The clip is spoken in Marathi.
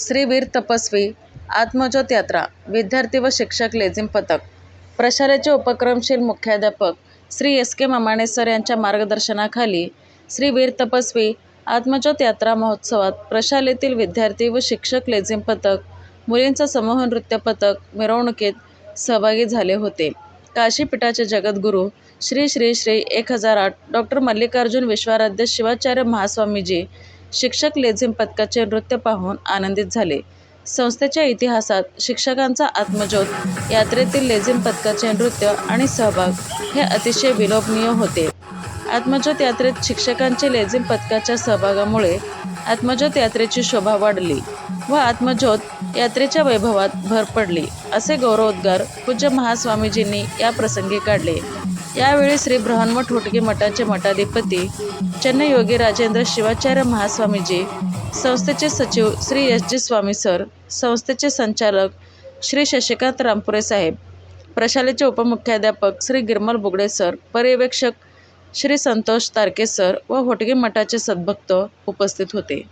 श्री वीर तपस्वी आत्मज्योत यात्रा विद्यार्थी व शिक्षक लेझिम पथक प्रशालेचे उपक्रमशील मुख्याध्यापक Shri S K Mamane sir यांच्या मार्गदर्शनाखाली श्री वीर तपस्वी आत्मज्योत यात्रा महोत्सवात प्रशालेतील विद्यार्थी व शिक्षक लेझिम पथक मुलींचं समूह नृत्य पथक मिरवणुकीत सहभागी झाले होते. काशीपीठाचे जगद्गुरू श्री श्री श्री एक हजार आठ डॉक्टर मल्लिकार्जुन विश्वाराध्य शिवाचार्य महास्वामीजी शिक्षक लेझिम पथकाचे नृत्य पाहून आनंदित झाले. संस्थेच्या इतिहासात शिक्षकांचा आत्मज्योत यात्रेतील लेझिम पथकाचे नृत्य आणि सहभाग हे अतिशय विलोभनीय होते. आत्मज्योत यात्रेत शिक्षकांचे लेझिम पथकाच्या सहभागामुळे आत्मज्योत यात्रेची शोभा वाढली व आत्मज्योत यात्रेच्या वैभवात भर पडली असे गौरवोद्गार पूज्य महास्वामीजींनी या प्रसंगी काढले. यावेळी श्री बृहन्मठ ठोटके मठाचे मठाधिपती चन्नयोगी राजेंद्र शिवाचार्य महास्वामीजी संस्थेचे सचिव Shri S G Swami sir संस्थेचे संचालक श्री शशिकांत रामपुरे साहेब प्रशालेचे उपमुख्याध्यापक श्री गिरमल बुगडे सर पर्यवेक्षक श्री संतोष तारके सर व होटगे मठाचे सद्भक्त उपस्थित होते.